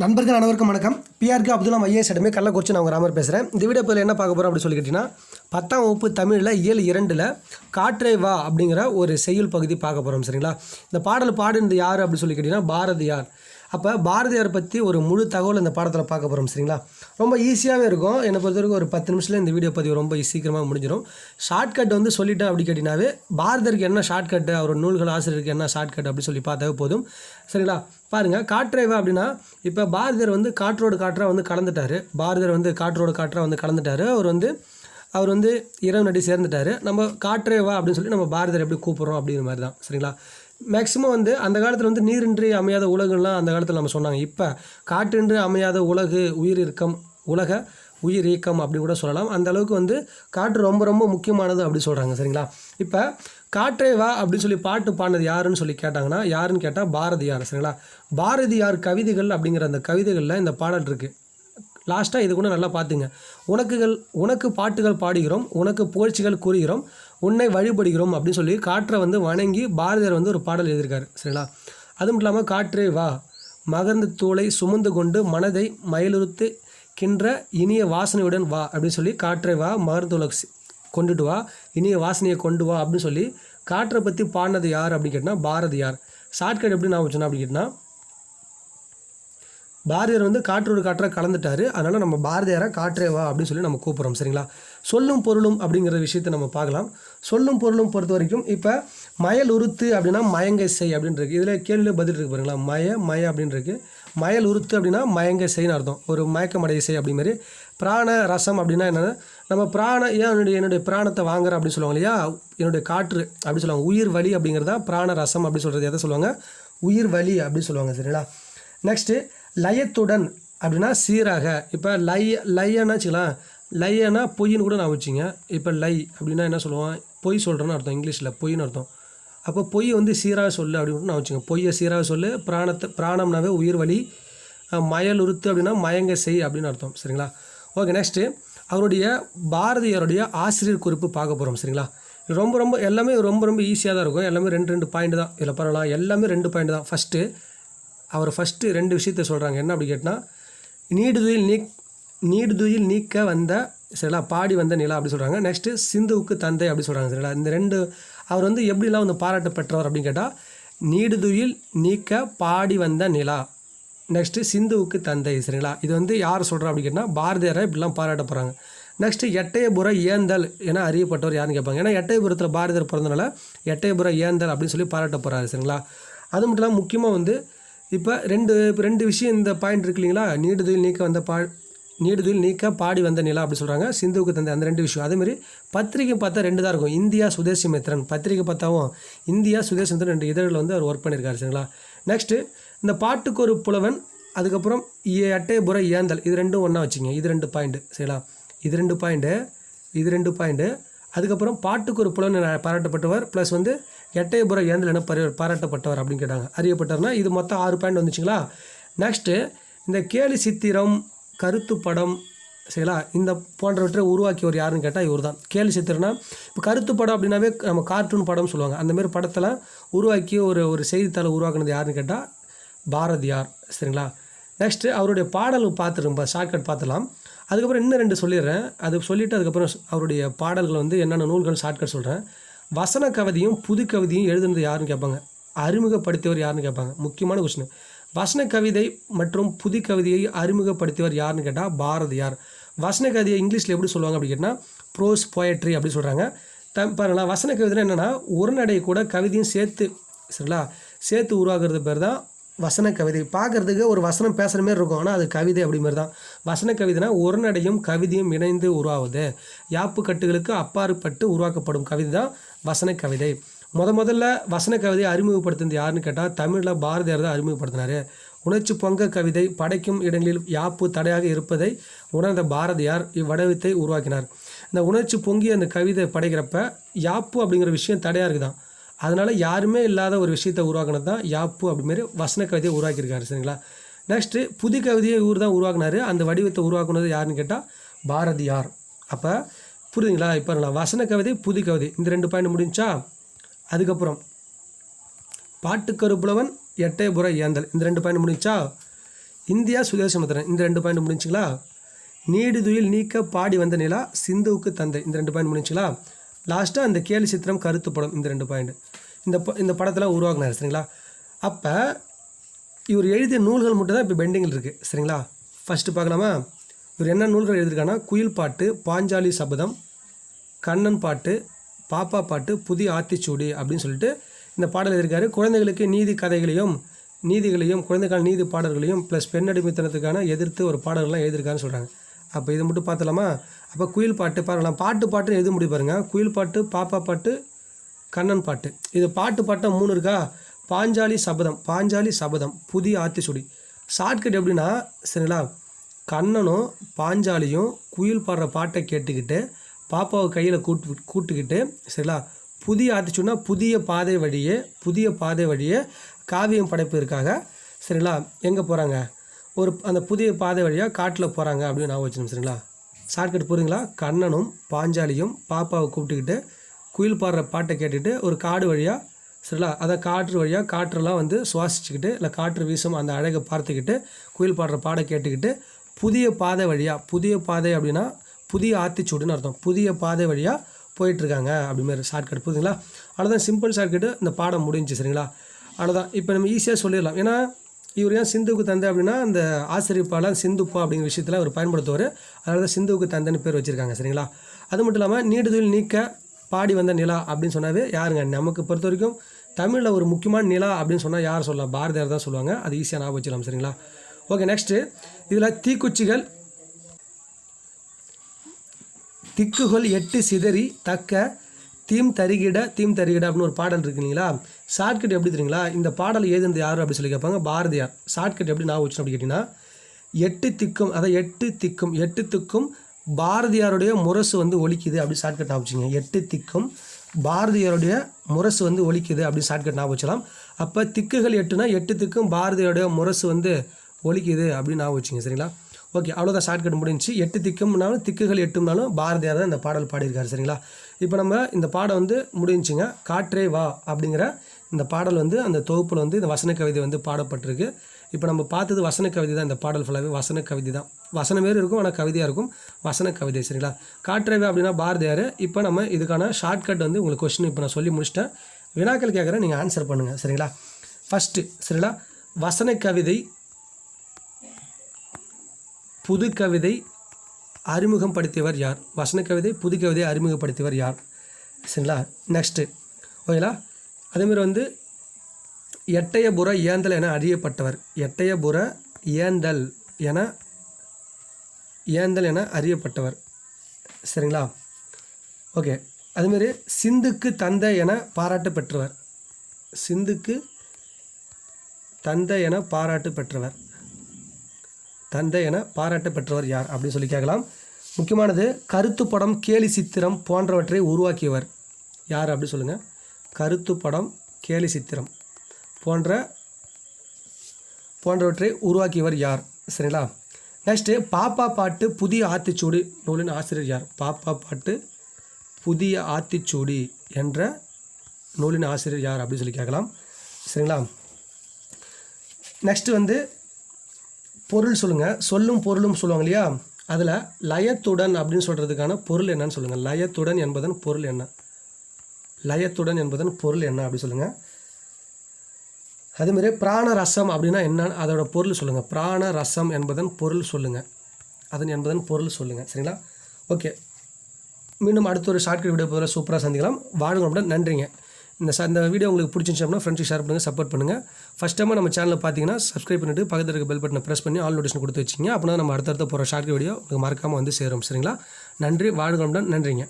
நண்பர்கள் அனைவருக்கும் வணக்கம். பிஆர்கே அப்துல்லாம் ஐஏஎஸ் அடமே கள்ளக்குறிச்சி நான் உங்கள் ராமர் பேசுகிறேன் இந்த வீடியோ பதில் என்ன பார்க்க போகிறோம் அப்படின்னு சொல்லி கேட்டிங்கன்னா பத்தாம் வகுப்பு தமிழில் இயல் இரண்டில் காற்றை வா அப்படிங்கிற ஒரு செய்யுள் பகுதி பார்க்க போகிறோம் சரிங்களா? இந்த பாடல் பாடுனது யார் அப்படின்னு சொல்லி கேட்டிங்கன்னா பாரதியார். அப்போ பாரதியார் பற்றி ஒரு முழு தகவல் இந்த பாடத்தில் பார்க்க போகிறோம் சரிங்களா? ரொம்ப ஈஸியாகவே இருக்கும். என்னை பொறுத்தவரைக்கும் ஒரு பத்து நிமிஷத்தில் இந்த வீடியோ பதிவு ரொம்ப சீக்கிரமாக முடிஞ்சிடும் ஷார்ட்கட் வந்து சொல்லிட்டேன் அப்படி கேட்டினாவே பாரதருக்கு என்ன ஷார்ட்கட்டு அவர் நூல்கள் ஆசிரியருக்கு என்ன ஷார்ட்கட் அப்படி சொல்லி பார்த்தாவே போதும். சரிங்களா? பாருங்கள் காற்றேவா அப்படின்னா இப்போ பாரதர் வந்து காற்றோடு காற்றாக வந்து கலந்துட்டார். பாரதர் வந்து காற்றோடு காற்றாக வந்து கலந்துட்டார். அவர் வந்து அவர் வந்து இரவு நடி சேர்ந்துட்டார். நம்ம காற்றேவா அப்படின்னு சொல்லி நம்ம பாரதர் எப்படி கூப்பிட்றோம் அப்படிங்கிற மாதிரி தான் சரிங்களா? மேக்ஸிமம் வந்து அந்த காலத்தில் வந்து நீரின்றி அமையாத உலகுலாம் அந்த காலத்தில் நம்ம சொன்னாங்க. இப்போ காற்றின்றி அமையாத உலகு உயிர் இயக்கம் உலக உயிர் இயக்கம் அப்படி கூட சொல்லலாம். அந்த அளவுக்கு வந்து காற்று ரொம்ப ரொம்ப முக்கியமானது அப்படி சொல்கிறாங்க சரிங்களா? இப்போ காற்றே வா அப்படின்னு சொல்லி பாட்டு பாடினது யாருன்னு சொல்லி கேட்டாங்கன்னா யாருன்னு கேட்டால் பாரதியார். சரிங்களா? பாரதியார் கவிதைகள் அப்படிங்கிற அந்த கவிதைகளில் இந்த பாடல் இருக்குது லாஸ்ட்டாக இது கூட நல்லா பார்த்துங்க. உனக்குகள் உனக்கு பாட்டுகள் பாடுகிறோம் உனக்கு புகழ்ச்சிகள் கூறுகிறோம் உன்னை வழிபடுகிறோம் அப்படின்னு சொல்லி காற்றை வந்து வணங்கி பாரதியார் வந்து ஒரு பாடல் எழுதியிருக்காரு. சரிங்களா? அது மட்டும் இல்லாமல் காற்றே வா மகர்ந்த தூளை சுமந்து கொண்டு மனதை மயிலுறுத்து கின்ற இனிய வாசனையுடன் வா அப்படின்னு சொல்லி காற்றை வா மகர்ந்தூளை கொண்டுட்டு வா இனிய வாசனையை கொண்டு வா அப்படின்னு சொல்லி காற்றை பற்றி பாடினது யார் அப்படின்னு கேட்டால் பாரதியார் ஷார்ட்கட் எப்படி நான் வச்சோன்னா அப்படின்னு கேட்டால் பாரதியார் வந்து காற்றோடு காற்றாக கலந்துட்டாரு. அதனால் நம்ம பாரதியாரை காற்றே வா அப்படின்னு சொல்லி நம்ம கூப்பிட்றோம் சரிங்களா? சொல்லும் பொருளும் அப்படிங்கிற விஷயத்தை நம்ம பார்க்கலாம். சொல்லும் பொருளும் பொறுத்த வரைக்கும் இப்போ மயல் உறுத்து அப்படின்னா மயங்கை செய் அப்படின்னு இருக்கு. இதில் கேள்வியில் பதில் இருக்கு பாருங்களா? மய மய அப்படின்னு இருக்குது மயல் உருத்து அப்படின்னா மயங்க செய்ன்னு அர்த்தம். ஒரு மயக்கமடைய இசை அப்படிமாரி பிராண ரசம் அப்படின்னா என்னென்னா நம்ம பிராண ஏன் என்னுடைய என்னுடைய பிராணத்தை வாங்குற அப்படின்னு சொல்லுவாங்க இல்லையா? என்னுடைய காற்று அப்படி சொல்லுவாங்க. உயிர் வலி அப்படிங்கிறதா பிராண ரசம் அப்படின்னு சொல்கிறது எதை சொல்லுவாங்க? உயிர் வலி அப்படின்னு சொல்லுவாங்க சரிங்களா? நெக்ஸ்ட்டு லயத்துடன் அப்படின்னா சீராக. இப்போ லய லயன்னா வச்சுக்கலாம். லையனா பொய்ன்னு கூட நான் வச்சுங்க இப்போ லை அப்படின்னா என்ன சொல்லுவான் பொய் சொல்கிறேன்னு அர்த்தம். இங்கிலீஷில் பொய்ன்னு அர்த்தம். அப்போ பொய் வந்து சீராக சொல்லு அப்படின்னு நான் வச்சுங்க பொய்யை சீராக சொல்லு பிராணத்தை பிராணம்னாவே உயிர் வலி மயலுறுத்து மயல் உறுத்து அப்படின்னா மயங்க செய் அப்படின்னு அர்த்தம். சரிங்களா? ஓகே நெக்ஸ்ட்டு அவருடைய பாரதியாருடைய ஆசிரியர் குறிப்பு பார்க்க போகிறோம் சரிங்களா? ரொம்ப ரொம்ப எல்லாமே ரொம்ப ரொம்ப ஈஸியாக தான் இருக்கும். எல்லாமே ரெண்டு ரெண்டு பாயிண்ட் தான். இதில் பரவாயில்ல எல்லாமே ரெண்டு பாயிண்ட் தான். ஃபஸ்ட்டு அவர் ஃபஸ்ட்டு ரெண்டு விஷயத்த சொல்கிறாங்க என்ன அப்படி கேட்டால் நீடுதுயில் நீக் நீடுதுயில் நீக்க வந்த சரிங்களா பாடி வந்த நிலா அப்படி சொல்கிறாங்க நெக்ஸ்ட்டு சிந்துவுக்கு தந்தை அப்படி சொல்கிறாங்க சரிங்களா இந்த ரெண்டு அவர் வந்து எப்படிலாம் வந்து பாராட்டு பெற்றவர் அப்படின்னு கேட்டால் நீடுதுயில் நீக்க பாடி வந்த நிலா. நெக்ஸ்ட்டு சிந்துவுக்கு தந்தை சரிங்களா இது வந்து யார் சொல்கிறா அப்படின்னு கேட்டால் பாரதியாரை இப்படிலாம் பாராட்ட போகிறாங்க நெக்ஸ்ட்டு எட்டயபுர ஏந்தல் என அறியப்பட்டவர் யாருன்னு கேட்பாங்க. ஏன்னா எட்டயபுரத்தில் பாரதியார் பிறந்தனால எட்டயபுர ஏந்தல் அப்படின்னு சொல்லி பாராட்ட போகிறாரு சரிங்களா அது மட்டும் இல்லாமல் முக்கியமாக வந்து இப்போ ரெண்டு இப்போ ரெண்டு விஷயம் இந்த பாயிண்ட் இருக்கு இல்லைங்களா? நீடுதுயில் நீக்க வந்த பா நீடுதில் நீக்க பாடி வந்த நிலா அப்படி சொல்கிறாங்க சிந்துவுக்கு தந்த அந்த ரெண்டு விஷயம். அதேமாதிரி பத்திரிகை பார்த்தா ரெண்டு தான் இருக்கும். இந்தியா சுதேசி மித்திரன் பத்திரிகை பார்த்தாவும் இந்தியா சுதேசி மித்திரன் ரெண்டு இதழில் வந்து அவர் ஒர்க் பண்ணியிருக்காரு சரிங்களா? நெக்ஸ்ட்டு இந்த பாட்டுக்கு ஒரு புலவன் அதுக்கப்புறம் ஏ- எட்டயபுர ஏந்தல். இது ரெண்டும் ஒன்றா வச்சுங்க இது ரெண்டு பாயிண்ட்டு சரிங்களா? இது ரெண்டு பாயிண்ட்டு இது ரெண்டு பாயிண்ட்டு அதுக்கப்புறம் பாட்டுக்கு ஒரு புலவன் பாராட்டப்பட்டவர் ப்ளஸ் வந்து எட்டயபுர ஏந்தல் என பரி பாராட்டப்பட்டவர் அப்படின்னு கேட்டாங்க. அறியப்பட்டவர்னா இது மொத்தம் ஆறு பாயிண்ட் வந்துச்சுங்களா? நெக்ஸ்ட்டு இந்த கேலி சித்திரம் கருத்து படம் சரிங்களா? இந்த போன்றவற்றை உருவாக்கியவர் யாருன்னு கேட்டால் இவர் தான் கேலி சித்திரனா இப்போ கருத்து படம் அப்படின்னாவே நம்ம கார்ட்டூன் படம் சொல்லுவாங்க. அந்தமாரி படத்தெல்லாம் உருவாக்கி ஒரு ஒரு செய்தித்தாளை உருவாக்குனது யாருன்னு கேட்டால் பாரதியார் சரிங்களா? நெக்ஸ்ட்டு அவருடைய பாடல் பார்த்துருப்பா ஷார்ட்கட் பார்த்துலாம் அதுக்கப்புறம் இன்னும் ரெண்டு சொல்லிடுறேன். அது சொல்லிவிட்டு அதுக்கப்புறம் அவருடைய பாடல்கள் வந்து என்னென்ன நூல்கள் ஷார்ட்கட் சொல்கிறேன் வசன கவிதையும் புது கவிதையும் எழுதுனது யாருன்னு கேட்பாங்க. அறிமுகப்படுத்தியவர் யாருன்னு கேட்பாங்க. முக்கியமான கொஸ்டின் வசன கவிதை மற்றும் புது கவிதையை அறிமுகப்படுத்தியவர் யாருன்னு கேட்டால் பாரதியார். வசன கவிதையை இங்கிலீஷில் எப்படி சொல்லுவாங்க அப்படி கேட்டால் ப்ரோஸ் போயட்ரி அப்படி சொல்கிறாங்க த பாருங்களா வசன கவிதைனா என்னென்னா ஒரு நடை கூட கவிதையும் சேர்த்து சரிங்களா சேர்த்து உருவாக்குறது பேர் தான் வசன கவிதை பார்க்குறதுக்கு ஒரு வசனம் பேசுகிற மாதிரி இருக்கும் ஆனால் அது கவிதை அப்படி மாதிரி தான். வசன கவிதைனா ஒரு நடையும் கவிதையும் இணைந்து உருவாகுது யாப்பு கட்டுகளுக்கு அப்பாற்பட்டு உருவாக்கப்படும் கவிதை தான் வசன கவிதை முத முதல்ல வசன கவிதையை அறிமுகப்படுத்தினது யாருன்னு கேட்டால் தமிழில் பாரதியார் தான் அறிமுகப்படுத்தினார். உணர்ச்சி பொங்க கவிதை படைக்கும் இடங்களில் யாப்பு தடையாக இருப்பதை உணர்ந்த பாரதியார் இவ்வடவத்தை உருவாக்கினார். இந்த உணர்ச்சி பொங்கி அந்த கவிதை படைக்கிறப்ப யாப்பு அப்படிங்கிற விஷயம் தடையாக இருக்குதான். அதனால் யாருமே இல்லாத ஒரு விஷயத்தை உருவாக்குனது தான் யாப்பு அப்படிமாரி வசன கவிதையை உருவாக்கியிருக்காரு சரிங்களா? நெக்ஸ்ட்டு புது கவிதையை இவர் தான் உருவாக்குனாரு. அந்த வடிவத்தை உருவாக்குனது யாருன்னு கேட்டால் பாரதியார். அப்போ புரியுதுங்களா? இப்போ நான் வசன கவிதை புது கவிதை இந்த ரெண்டு பாயிண்ட் முடிஞ்சா அதுக்கப்புறம் பாட்டுக்கரு புலவன் எட்டயபுர ஏந்தல். இந்த ரெண்டு பாயிண்ட் முடிஞ்சா இந்தியா சுதேசமுத்திரன் இந்த ரெண்டு பாயிண்ட் முடிஞ்சுங்களா? நீடுதுயில் நீக்க பாடி வந்த நிலா சிந்துவுக்கு தந்தை. இந்த ரெண்டு பாயிண்ட் முடிஞ்சுங்களா? லாஸ்ட்டாக அந்த கேலி சித்திரம் கருத்து படம் இந்த ரெண்டு பாயிண்ட். இந்த ப இந்த படத்தில் உருவாக்குனார் சரிங்களா? அப்போ இவர் எழுதிய நூல்கள் மட்டும் தான் இப்போ பெண்டிங்கில் இருக்குது சரிங்களா? ஃபஸ்ட்டு பார்க்கலாமா? இவர் என்ன நூல்கள் எழுதியிருக்காங்கன்னா குயில் பாட்டு பாஞ்சாலி சபதம் கண்ணன் பாட்டு பாப்பா பாட்டு புதிய ஆத்திச்சூடி அப்படின்னு சொல்லிட்டு இந்த பாடல் எழுதியிருக்காரு. குழந்தைகளுக்கு நீதி கதைகளையும் நீதிகளையும் குழந்தைக்கான நீதி பாடல்களையும் ப்ளஸ் பெண்ணடிமைத்தனத்துக்கான எதிர்த்து ஒரு பாடல்கள்லாம் எழுதியிருக்காருன்னு சொல்கிறாங்க அப்போ இது மட்டும் பார்த்தலாமா அப்போ குயில் பாட்டு பாருங்களாம் பாட்டு பாட்டுன்னு எழுத முடியும் பாருங்க. குயில் பாட்டு பாப்பா பாட்டு கண்ணன் பாட்டு. இது பாட்டு பாட்டம் மூணு இருக்கா? பாஞ்சாலி சபதம் பாஞ்சாலி சபதம் புதிய ஆத்திச்சூடி. ஷார்ட்கட் எப்படின்னா சரிங்களா? கண்ணனும் பாஞ்சாலியும் குயில் பாடுற பாட்டை கேட்டுக்கிட்டு பாப்பாவை கையில் கூட்டு கூட்டுக்கிட்டு சரிங்களா? புதிய ஆத்திச்சூடினா புதிய பாதை வழியே புதிய பாதை வழியே காவியம் படைப்பதற்காக சரிங்களா? எங்கே போகிறாங்க ஒரு அந்த புதிய பாதை வழியாக காட்டில் போகிறாங்க அப்படின்னு நான் வச்சுருந்தேன் சரிங்களா? ஷார்ட்கட் புரியுங்களா கண்ணனும் பாஞ்சாலியும் பாப்பாவை கூப்பிட்டுக்கிட்டு குயில் பாடுற பாட்டை கேட்டுட்டு ஒரு காடு வழியாக சரிங்களா? அதை காற்று வழியாக காற்றெல்லாம் வந்து சுவாசிச்சுக்கிட்டு இல்லை காற்று வீசும் அந்த அழகை பார்த்துக்கிட்டு குயில் பாடுற பாடை கேட்டுக்கிட்டு புதிய பாதை வழியாக புதிய பாதை அப்படின்னா புதிய ஆத்திச்சூடுன்னு அர்த்தம். புதிய பாதை வழியாக போயிட்டுருக்காங்க அப்படிமாரி ஷார்ட்கட் புரியுதுங்களா? அவ்வளோதான் சிம்பிள் ஷார்ட்கட்டு இந்த பாடம் முடிஞ்சு சரிங்களா? அவ்வளோதான் இப்போ நம்ம ஈஸியாக சொல்லிடலாம். ஏன்னா இவர் ஏன் சிந்துவுக்கு தந்தை அப்படின்னா அந்த ஆசிரியப்பாலாம் சிந்துப்பா அப்படிங்கிற விஷயத்தில் அவர் பயன்படுத்துவார். அதனால தான் சிந்துவுக்கு தந்தைன்னு பேர் வச்சுருக்காங்க சரிங்களா? அது மட்டும் இல்லாமல் நீடுதொழில் நீக்க பாடி வந்த நிலா அப்படின்னு சொன்னாவே யாருங்க? நமக்கு பொறுத்த வரைக்கும் தமிழில் ஒரு முக்கியமான நிலா அப்படின்னு சொன்னால் யார் சொல்லலாம்? பாரதியார் தான் சொல்லுவாங்க. அது ஈஸியாக ஞாபகம் வச்சுக்கலாம் சரிங்களா? ஓகே நெக்ஸ்ட்டு இதில் தீக்குச்சிகள் திக்குகள் எட்டு சிதறி தக்க தீம் தருகிட தீம் தருகிட அப்படின்னு ஒரு பாடல் இருக்கு இல்லைங்களா? ஷார்ட்கட் எப்படி தெரியுங்களா? இந்த பாடல் ஏதுந்து யார் அப்படின்னு சொல்லி கேட்பாங்க? பாரதியார். ஷார்ட்கட் எப்படி நான் வச்சு அப்படி கேட்டிங்கன்னா எட்டு திக்கும் அதாவது எட்டு திக்கும் எட்டு திக்கும் பாரதியாருடைய முரசு வந்து ஒழிக்குது அப்படி ஷார்ட்கட் நான் வச்சுங்க. எட்டு திக்கும் பாரதியாருடைய முரசு வந்து ஒழிக்குது அப்படி ஷார்ட்கட் ஞாபகம் வச்சலாம். அப்போ திக்குகள் எட்டுனா எட்டு திக்கும் பாரதியாருடைய முரசு வந்து ஒலிக்குது அப்படின்னு ஞாபகம் வச்சுங்க. சரிங்களா? ஓகே அவ்வளோதான் ஷார்ட்கட் முடிஞ்சுச்சு. எட்டு திக்கும்னாலும் திக்குகள் எட்டும்னாலும் பாரதியார் தான் இந்த பாடல் பாடியிருக்காரு சரிங்களா? இப்போ நம்ம இந்த பாடம் வந்து முடிஞ்சுங்க காற்றே வா அப்படிங்கிற இந்த பாடல் வந்து அந்த தொகுப்பில் வந்து இந்த வசன கவிதை வந்து பாடப்பட்டிருக்கு. இப்போ நம்ம பார்த்தது வசன கவிதை தான் இந்த பாடல் ஃபுல்லாகவே வசன கவிதை தான். வசனம் வேறு இருக்கும் ஆனால் கவிதையாக இருக்கும். வசன கவிதை சரிங்களா? காற்றேவே அப்படின்னா பாரதியார். இப்போ நம்ம இதுக்கான ஷார்ட்கட் வந்து உங்களுக்கு கொஸ்டின் இப்போ நான் சொல்லி முடிச்சிட்டேன். வினாக்கள் கேட்குறேன் நீங்கள் ஆன்சர் பண்ணுங்கள் சரிங்களா? ஃபஸ்ட்டு சரிங்களா? வசன கவிதை புது கவிதை அறிமுகப்படுத்தியவர் யார்? வசன கவிதை புது கவிதை அறிமுகப்படுத்தியவர் யார்? சரிங்களா? நெக்ஸ்ட்டு ஓகேங்களா அதேமாதிரி வந்து எட்டயபுர ஏந்தல் என அறியப்பட்டவர். எட்டயபுர ஏந்தல் என ஏந்தல் என அறியப்பட்டவர். சரிங்களா? ஓகே அதுமாரி சிந்துக்கு தந்தை என பாராட்டு பெற்றவர். சிந்துக்கு தந்தை என பாராட்டு பெற்றவர். தந்தை என பாராட்ட பெற்றவர் யார் அப்படின்னு சொல்லி கேட்கலாம். முக்கியமானது கருத்து படம் கேலி சித்திரம் போன்றவற்றை உருவாக்கியவர் யார் அப்படி சொல்லுங்கள் கருத்து படம் கேலி சித்திரம் போன்ற போன்றவற்றை உருவாக்கியவர் யார்? சரிங்களா? நெக்ஸ்ட்டு பாப்பா பாட்டு புதிய ஆத்திச்சூடி நூலின் ஆசிரியர் யார்? பாப்பா பாட்டு புதிய ஆத்திச்சூடி என்ற நூலின் ஆசிரியர் யார் அப்படின்னு சொல்லி கேட்கலாம். சரிங்களா? நெக்ஸ்ட்டு வந்து பொருள் சொல்லுங்கள் சொல்லும் பொருளும் சொல்லுவாங்க இல்லையா? அதில் லயத்துடன் அப்படின்னு சொல்கிறதுக்கான பொருள் என்னன்னு சொல்லுங்கள் லயத்துடன் என்பதன் பொருள் என்ன? லயத்துடன் என்பதன் பொருள் என்ன அப்படி சொல்லுங்கள் அதேமாரி பிராண ரசம் அப்படின்னா என்ன? அதோட பொருள் சொல்லுங்கள் பிராண ரசம் என்பதன் பொருள் சொல்லுங்கள் அதன் என்பதன் பொருள் சொல்லுங்கள் சரிங்களா? ஓகே. மீண்டும் அடுத்த ஒரு ஷார்ட்கட் வீடியோ போகிற சூப்பராக சந்திக்கலாம். வாழ்கிறோம் நன்றிங்க. இந்த ச இந்த வீடியோ உங்களுக்கு பிடிச்சிருந்துச்சு அப்படின்னா ஃப்ரெண்ட்ஸுக்கு ஷேர் பண்ணுங்கள் சப்போர்ட் பண்ணுங்கள் ஃபஸ்ட் டைமாக நம்ம சேனலில் பார்த்தீங்கன்னா சப்ஸ்கிரைப் பண்ணிட்டு பக்கத்தில் இருக்க பெல் பட்டனை ப்ரெஸ் பண்ணி ஆல் நோட்டிஷன் கொடுத்து வச்சிங்க. அப்படின்னா நம்ம அடுத்தடுத்த போகிற ஷார்ட் வீடியோ உங்களுக்கு மறக்காமல் வந்து சேரும். சரிங்களா? நன்றி வாழ்க நன்றிங்க.